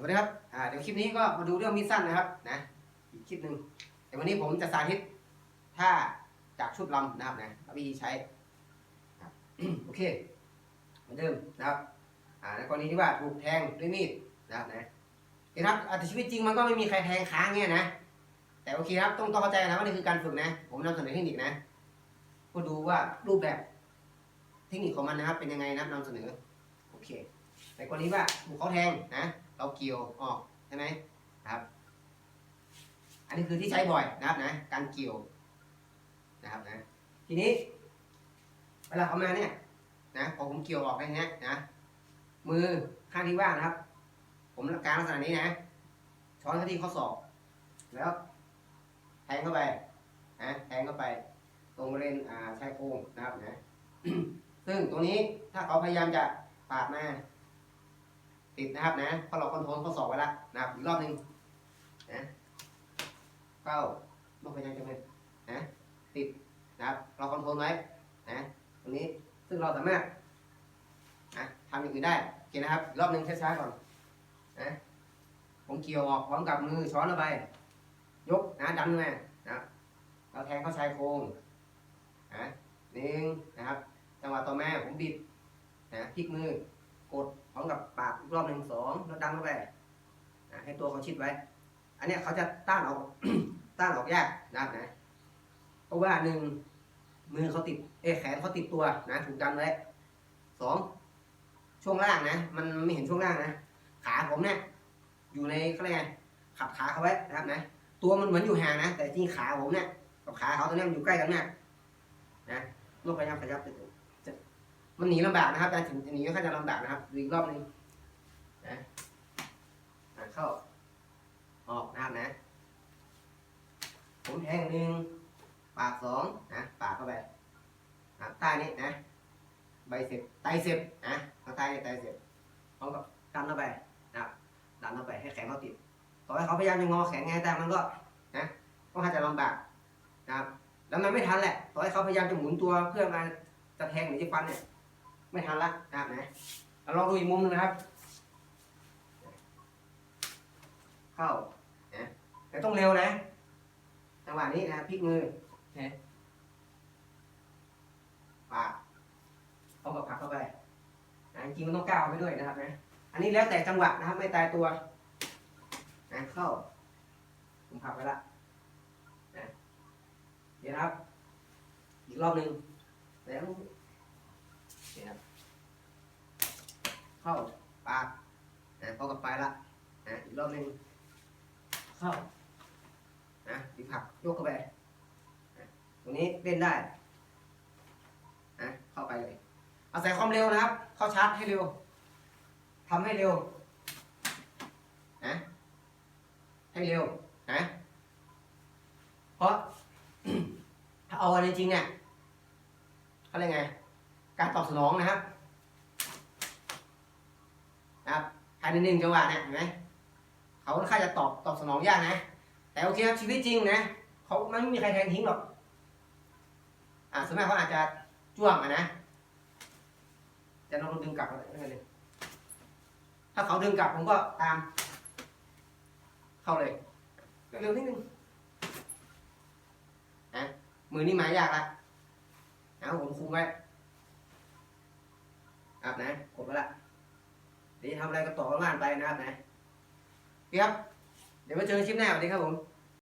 สวัสดีครับอ่าเดี๋ยวคลิปนี้ก็มาดูเรื่องมีดสั้นนะครับนะอีกคลิปหนึ่งแต่วันนี้ผมจะสาธิตท่าจากชุดลำนะครับนะวิธีใช้โอเคเหมือนเดิมนะครับอ่าในกรณีที่ว่าถูกแทงด้วยมีดนะครับนะโอเคครับอาแต่ชีวิตจริงมันก็ไม่มีใครแทงค้างเงี้ยนะ แต่โอเคครับต้องต้องเข้าใจนะว่านี่คือการฝึกนะ ผมนำเสนอเทคนิคนะเพื่อดูว่ารูปแบบเทคนิคของมันนะครับเป็นยังไงนะนำเสนอโอเคในกรณีว่าถูกเขาแทงนะ เราเกี่ยวออกใช่ไหมครับ อันนี้คือที่ใช้บ่อยนะครับนะ การเกี่ยวนะครับนะ ทีนี้ เวลาเขามาเนี่ย นะพอผมเกี่ยวออกได้เนี้ยนะ มือข้างที่ว่างนะครับ ผมรักการลักษณะนี้นะ ช้อนเข้าที่ข้อศอก แล้วแทงเข้าไปนะแทงเข้าไป ตรงบริเวณอ่าชายโครงนะครับนะ ซึ่งตรงนี้ถ้าเขาพยายามจะปาดมา ติดนะครับนะเพราะเราคอนโทรลข้อศอกไว้แล้วนะครับอีกรอบหนึ่งนะเข้าลูกพยายามจะเป็นนะติดนะครับเราคอนโทรลไว้นะตรงนี้ซึ่งเราสามารถนะทำอย่างอื่นได้โอเคนะครับอีกรอบหนึ่งช้าๆก่อนนะผมเกี่ยวออกพร้อมกับมือช้อนลงไปยกนะดันมานะเราแทงเข้าชายโครงนะหนึ่งนะครับจังหวะต่อมาผมบิดนะพลิกมือกดพร้อมกับ รอบหนึ่งสองแล้วดันเข้าไปนะให้ตัวเขาชิดไว้ อันนี้เขาจะต้านออกต้านออกยากนะครับนะเพราะว่าหนึ่งมือเขาติดเอแขนเขาติดตัวนะถูกดันไว้สองช่วงล่างนะ มันไม่เห็นช่วงล่างนะ ขาผมเนี่ยอยู่ในเขาเรียกไงขับขาเขาไว้นะครับนะ ตัวมันเหมือนอยู่ห่างนะ แต่จริงขาผมเนี่ยกับขาเขาตัวนี้มันอยู่ใกล้กันมากนะลูกพยายามขยับไปมันหนีลำบากนะครับการถึงจะหนีก็ค่จะลำบากนะครับอีกรอบหนึง นะอะเข้า ออกนะครับนะ ผมแทงหนึ่งปากสองนะปากเข้าไปอะใต้นี้นะใบเสร็จไตเสร็จนะเอาใต้นี้ไตเสร็จพร้อมกับดันเข้าไปนับดันเข้าไปให้แขนเขาติดต่อให้เขาพยายามจะงอแขนไงแต่มันก็นะก็อาจจะลำบากนะครับแล้วมันไม่ทันแหละ ต่อให้เขาพยายามจะหมุนตัวเพื่อมาจะแทงหรือจะฟันเนี่ย ไม่ทันละนะครับนะเราลองดูอีกมุมหนึงนะครับ เข้านะแต่ต้องเร็วนะ จังหวะนี้นะพลิกมือนะปากเอากับผักเข้าไปนะจริงๆมันต้องก้าวไปด้วยนะครับนะอันนี้แล้วแต่จังหวะนะครับ ไม่ตายตัวนะเข้า ผมผักไปละนะเดี๋ยวนะครับ อีกรอบหนึ่งแล้วเนี่ครับเข้าปากนะเข้ากับปลายละนะอีกรอบหนึ่ง เข้านะอีกผลักยกเข้าไปนะตรงนี้เล่นได้นะเข้าไปเลยอาศัยความเร็วนะครับ เข้าชาร์จให้เร็วทำให้เร็วนะให้เร็วนะเพราะถ้าเอากันจริงๆเนี่ยเขาเรียกไง การตอบสนองนะครับนะครับภายในหนึ่งจังหวะเนี่ยเห็นไหม เขาค่อนข้างจะตอบตอบสนองยากนะ แต่โอเคครับชีวิตจริงนะเขามันไม่มีใครแทงทิ้งหรอก อ่าส่วนมากเขาอาจจะจ้วงอะนะจะลองดึงกลับอะไรเลยถ้าเขาดึงกลับผมก็ตาม เข้าเลยเร็วนิดนึงนะมือนี่หมายยากละนะผมคุมไว้ครับนะกดไว้ละเดี๋ยวจะทำอะไรก็ต่อกันบ้านไปนะครับนะ พี่ครับ เดี๋ยวมาเจอกันคลิปหน้าสวัสดีครับผม